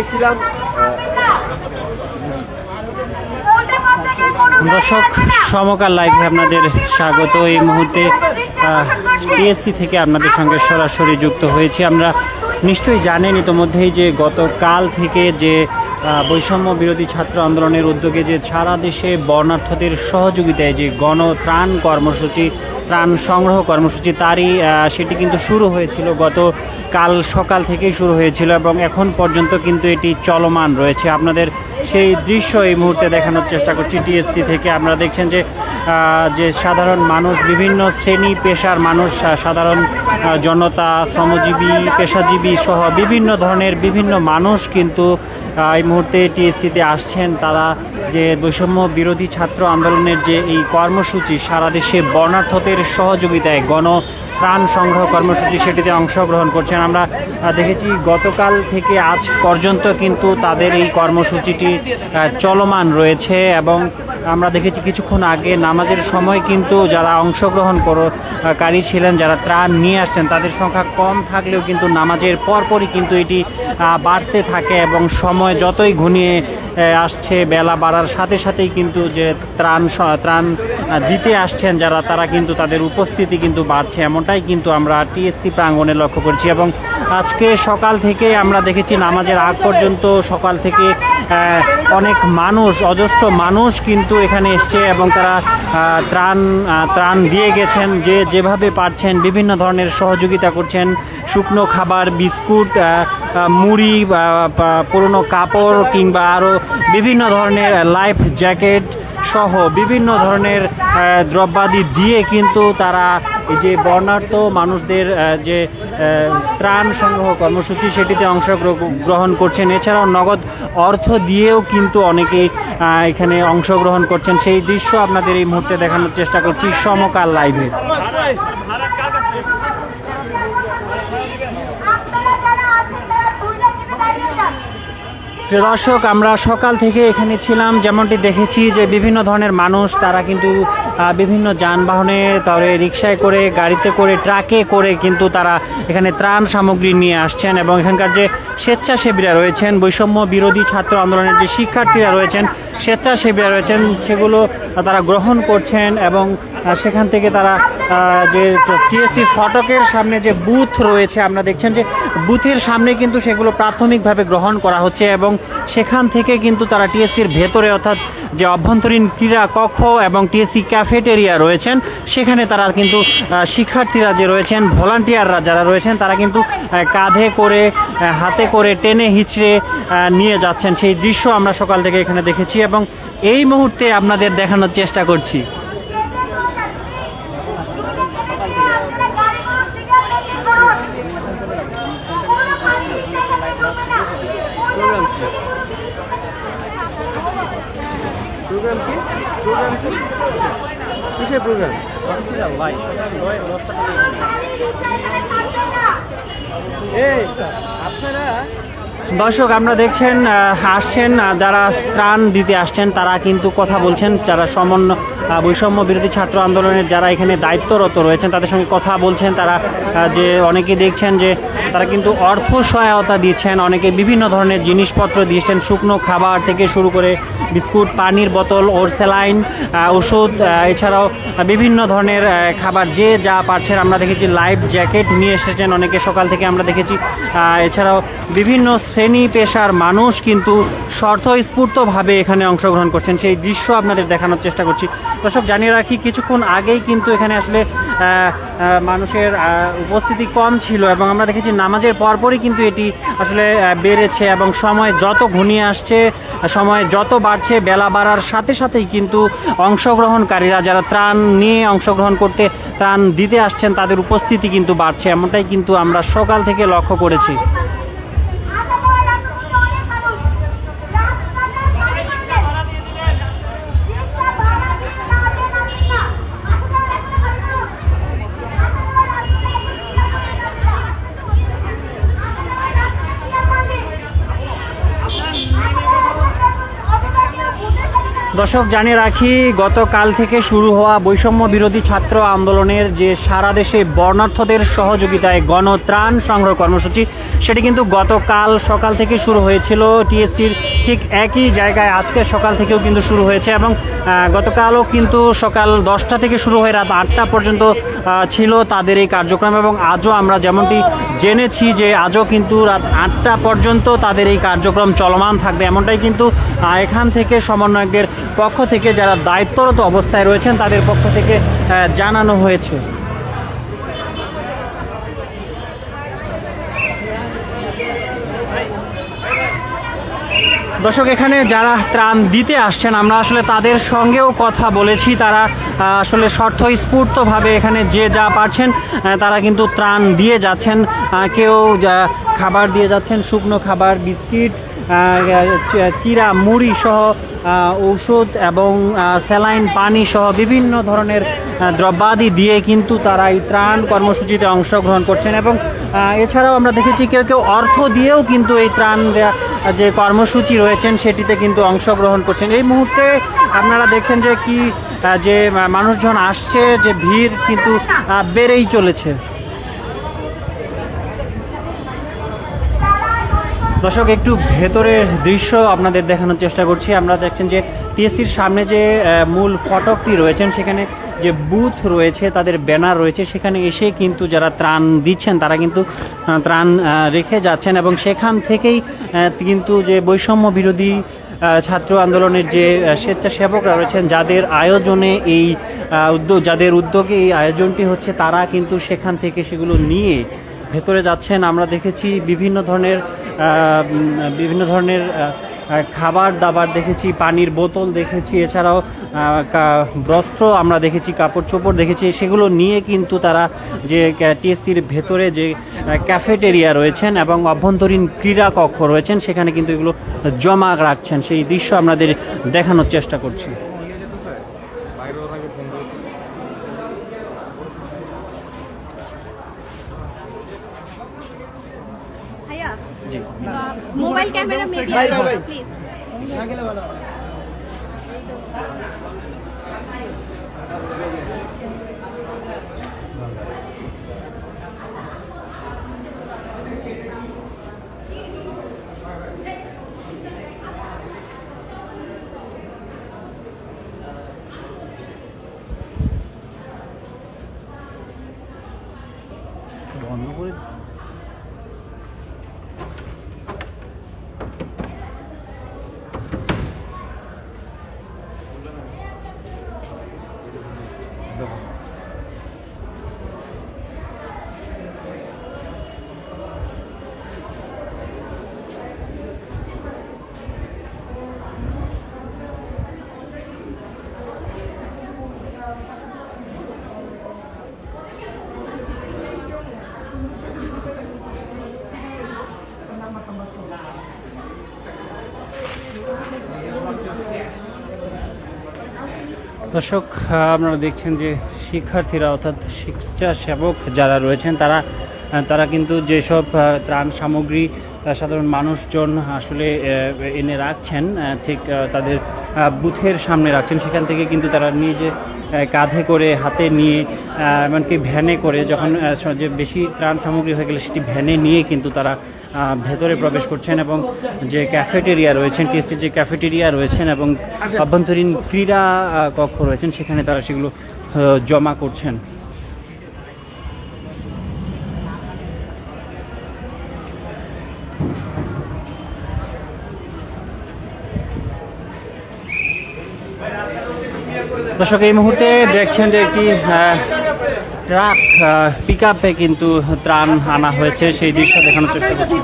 দেখছিলাম দর্শক, সমকাল লাইভে আপনাদের স্বাগত। এই মুহূর্তে পিএসসি থেকে আপনাদের সঙ্গে সরাসরি যুক্ত হয়েছি আমরা। নিশ্চয়ই জানেন ইতোমধ্যেই যে গতকাল থেকে যে বৈষম্য বিরোধী ছাত্র আন্দোলনের উদ্যোগে যে সারা দেশে বর্ণার্থদের সহযোগিতায় যে গণত্রাণ কর্মসূচি ত্রাণ সংগ্রহ কর্মসূচি তারই সেটি কিন্তু শুরু হয়েছিল গত কাল সকাল থেকেই শুরু হয়েছিল এবং এখন পর্যন্ত কিন্তু এটি চলমান রয়েছে। আপনাদের সেই দৃশ্য এই মুহূর্তে দেখানোর চেষ্টা করছি। টিএসসি থেকে আপনারা দেখছেন যে যে সাধারণ মানুষ, বিভিন্ন শ্রেণি পেশার মানুষ সাধারণ জনতা, শ্রমজীবী, পেশাজীবী সহ বিভিন্ন ধরনের বিভিন্ন মানুষ কিন্তু এই মুহূর্তে টিএসসিতে আসছেন। তারা যে বৈষম্য বিরোধী ছাত্র আন্দোলনের যে এই কর্মসূচি, সারা দেশে বর্ণার্থদের সহযোগিতায় গণ ত্রাণ সংগ্রহ কর্মসূচি সেটিতে অংশগ্রহণ করছেন। আমরা দেখেছি গতকাল থেকে আজ পর্যন্ত কিন্তু তাদের এই কর্মসূচিটি চলমান রয়েছে এবং আমরা দেখেছি কিছুক্ষণ আগে নামাজের সময় কিন্তু যারা অংশগ্রহণ করো- কারী ছিলেন, যারা ত্রাণ নিয়ে আসছেন, তাদের সংখ্যা কম থাকলেও কিন্তু নামাজের পরপরই কিন্তু এটি বাড়তে থাকে এবং সময় যতই ঘনিয়ে আসছে, বেলা বাড়ার সাথে সাথেই কিন্তু যে ত্রাণ ত্রাণ দিতে আসছেন যারা, তারা কিন্তু তাদের উপস্থিতি কিন্তু বাড়ছে। এমনটাই কিন্তু আমরা টিএসসি প্রাঙ্গণে লক্ষ্য করছি এবং আজকে সকাল থেকে আমরা দেখেছি নামাজের আগ পর্যন্ত সকাল থেকে অনেক মানুষ, অজস্র মানুষ কিন্তু এখানে এসছে এবং তারা ত্রাণ ত্রাণ দিয়ে গেছেন যে যেভাবে পারছেন, বিভিন্ন ধরনের সহযোগিতা করছেন। শুকনো খাবার, বিস্কুট মুড়ি পুরনো কাপড় কিংবা আরও বিভিন্ন ধরনের লাইফ জ্যাকেট সহ বিভিন্ন ধরনের দ্রব্যাদি দিয়ে কিন্তু তারা এই যে বর্ণার্থ মানুষদের যে ত্রাণ সংগ্রহ কর্মসূচি সেটিতে অংশগ্রহণ করছেন। এছাড়াও নগদ অর্থ দিয়েও কিন্তু অনেকেই এখানে অংশগ্রহণ করছেন। সেই দৃশ্য আপনাদের এই মুহূর্তে দেখানোর চেষ্টা করছি সমকাল লাইভে। দর্শক, আমরা সকাল থেকে এখানে ছিলাম। যেমনটি দেখেছি যে বিভিন্ন ধরনের মানুষ, তারা কিন্তু বিভিন্ন যানবাহনে তারপরে রিক্সায় করে, গাড়িতে করে, ট্রাকে করে কিন্তু তারা এখানে ত্রাণ সামগ্রী নিয়ে আসছেন এবং এখানকার যে স্বেচ্ছাসেবীরা রয়েছেন, বৈষম্য বিরোধী ছাত্র আন্দোলনের যে শিক্ষার্থীরা রয়েছেন, স্বেচ্ছাসেবীরা রয়েছেন, সেগুলো তারা গ্রহণ করছেন এবং সেখান থেকে তারা যে টিএসসি ফটকের সামনে যে বুথ রয়েছে আপনারা দেখছেন যে বুথের সামনে কিন্তু সেগুলো প্রাথমিকভাবে গ্রহণ করা হচ্ছে এবং সেখান থেকে কিন্তু তারা টিএসসির ভেতরে অর্থাৎ যে অভ্যন্তরীণ ক্রীড়া কক্ষ এবং টিএসসি ক্যাফেটেরিয়া রয়েছেন, সেখানে তারা কিন্তু শিক্ষার্থীরা যে রয়েছেন, ভলান্টিয়াররা যারা রয়েছেন, তারা কিন্তু কাঁধে করে হাতে করে টেনে হিচড়ে নিয়ে যাচ্ছেন। সেই দৃশ্য আমরা সকাল থেকে এখানে দেখেছি এবং এই মুহূর্তে আপনাদের দেখানোর চেষ্টা করছি। প্রোগ্রাম কি? কিসের প্রোগ্রাম এই আপনারা দর্শক আমরা দেখছেন আসছেন যারা ত্রাণ দিতে আসছেন তারা কিন্তু কথা বলছেন যারা সমন্য আহ, বৈষম্য বিরোধী ছাত্র আন্দোলনের যারা এখানে দায়িত্বরত রয়েছেন তাদের সঙ্গে কথা বলছেন তারা যে অনেকে দেখছেন যে তারা কিন্তু অর্থ সহায়তা দিচ্ছেন। অনেকে বিভিন্ন ধরনের জিনিসপত্র দিয়েছেন শুকনো খাবার থেকে শুরু করে বিস্কুট, পানির বোতল, ওর স্যালাইন ওষুধ এছাড়াও বিভিন্ন ধরনের খাবার যে যা পারছেন। আমরা দেখেছি লাইফ জ্যাকেট নিয়ে এসেছেন অনেকে। সকাল থেকে আমরা দেখেছি এছাড়াও বিভিন্ন শ্রেণি পেশার মানুষ কিন্তু স্বতঃস্ফূর্তভাবে এখানে অংশগ্রহণ করছেন। সেই দৃশ্য আপনাদের দেখানোর চেষ্টা করছি। দর্শক, জানিয়ে রাখি, কিছুক্ষণ আগেই কিন্তু এখানে আসলে মানুষের উপস্থিতি কম ছিল এবং আমরা দেখেছি নামাজের পরপরই কিন্তু এটি আসলে বেড়েছে এবং সময় যত ঘনিয়ে আসছে, সময় যত বাড়ছে, বেলা বাড়ার সাথে সাথেই কিন্তু অংশগ্রহণকারীরা যারা ত্রাণ নিয়ে অংশগ্রহণ করতে, ত্রাণ দিতে আসছেন, তাদের উপস্থিতি কিন্তু বাড়ছে। এমনটাই কিন্তু আমরা সকাল থেকে লক্ষ্য করেছি। দর্শক, জানিয়ে রাখি, গতকাল থেকে শুরু হওয়া বৈষম্য বিরোধী ছাত্র আন্দোলনের যে সারা দেশে বর্ণার্থদের সহযোগিতায় গণত্রাণ সংগ্রহ কর্মসূচি, সেটি কিন্তু গতকাল সকাল থেকে শুরু হয়েছিল। টিএসসির ঠিক একই জায়গায় আজকে সকাল থেকেও কিন্তু শুরু হয়েছে এবং গতকালও কিন্তু সকাল দশটা থেকে শুরু হয়ে রাত আটটা পর্যন্ত ছিল তাদের এই কার্যক্রম এবং আজও আমরা যেমনটি জেনেছি যে আজও কিন্তু রাত আটটা পর্যন্ত তাদের এই কার্যক্রম চলমান থাকবে। এমনটাই কিন্তু এখান থেকে সমন্বয়কদের পক্ষ থেকে যারা দায়িত্বরত অবস্থায় রয়েছেন, তাদের পক্ষ থেকে জানানো হয়েছে। দর্শক, এখানে যারা ত্রাণ দিতে আসছেন, আমরা আসলে তাদের সঙ্গেও কথা বলেছি। তারা আসলে স্বতঃস্ফূর্তভাবে এখানে যে যা পারছেন তারা কিন্তু ত্রাণ দিয়ে যাচ্ছেন। কেউ খাবার দিয়ে যাচ্ছেন, শুকনো খাবার, বিস্কিট চিরা মুড়ি সহ ঔষধ এবং স্যালাইন পানি সহ বিভিন্ন ধরনের দ্রব্যাদি দিয়ে কিন্তু তারা এই ত্রাণ কর্মসূচিতে অংশগ্রহণ করছেন এবং এছাড়াও আমরা দেখেছি কেউ কেউ অর্থ দিয়েও কিন্তু এই ত্রাণ যে কর্মসূচি রয়েছেন সেটিতে কিন্তু অংশগ্রহণ করছেন। এই মুহূর্তে আপনারা দেখছেন যে কি যে মানুষজন আসছে, যে ভিড় কিন্তু বেড়েই চলেছে। দর্শক, একটু ভেতরের দৃশ্য আপনাদের দেখানোর চেষ্টা করছি। আমরা দেখছেন যে টিএসসির সামনে যে মূল ফটকটি রয়েছেন, সেখানে যে বুথ রয়েছে, তাদের ব্যানার রয়েছে, সেখানে এসে কিন্তু যারা ত্রাণ দিচ্ছেন, তারা কিন্তু ত্রাণ রেখে যাচ্ছেন এবং সেখান থেকেই কিন্তু যে বৈষম্য বিরোধী ছাত্র আন্দোলনের যে স্বেচ্ছাসেবকরা রয়েছেন, যাদের আয়োজনে এই উদ্যোগ, যাদের উদ্যোগে এই আয়োজনটি হচ্ছে, তারা কিন্তু সেখান থেকে সেগুলো নিয়ে ভেতরে যাচ্ছেন। আমরা দেখেছি বিভিন্ন ধরনের বিভিন্ন ধরনের খাবার দাবার দেখেছি, পানির বোতল দেখেছি, এছাড়াও বস্ত্র আমরা দেখেছি, কাপড় চোপড় দেখেছি, সেগুলো নিয়ে কিন্তু তারা যে টিএসসির ভেতরে যে ক্যাফেটেরিয়া রয়েছেন এবং অভ্যন্তরীণ ক্রীড়া কক্ষ রয়েছেন, সেখানে কিন্তু এগুলো জমা রাখছেন। সেই দৃশ্য আমাদের দেখানোর চেষ্টা করছি। মোবাইল ক্যামেরা মেবি প্লিজ বন্ধ করে দিচ্ছে দর্শক আপনারা দেখছেন যে শিক্ষার্থীরা, অর্থাৎ স্বেচ্ছাসেবক যারা রয়েছেন, তারা তারা কিন্তু যেসব ত্রাণ সামগ্রী সাধারণ মানুষজন আসলে এনে রাখছেন ঠিক তাদের বুথের সামনে রাখছেন, সেখান থেকে কিন্তু তারা নিজে কাঁধে করে হাতে নিয়ে এমনকি ভ্যানে করে যখন যে বেশি ত্রাণ সামগ্রী হয়ে গেলে সেটি ভ্যানে নিয়ে কিন্তু তারা ভেতরে প্রবেশ করছেন এবং যে ক্যাফেটেরিয়া রয়েছেন টিএসসি যে ক্যাফেটেরিয়া রয়েছেন এবং অভ্যন্তরীণ ক্রীড়া কক্ষ রয়েছেন, সেখানে তারা সেগুলো জমা করছেন। দর্শক, এই মুহূর্তে দেখছেন যে একটি ট্রাক পিক আপে কিন্তু ত্রাণ আনা হয়েছে সেই দৃশ্য দেখানোর চেষ্টা করছি।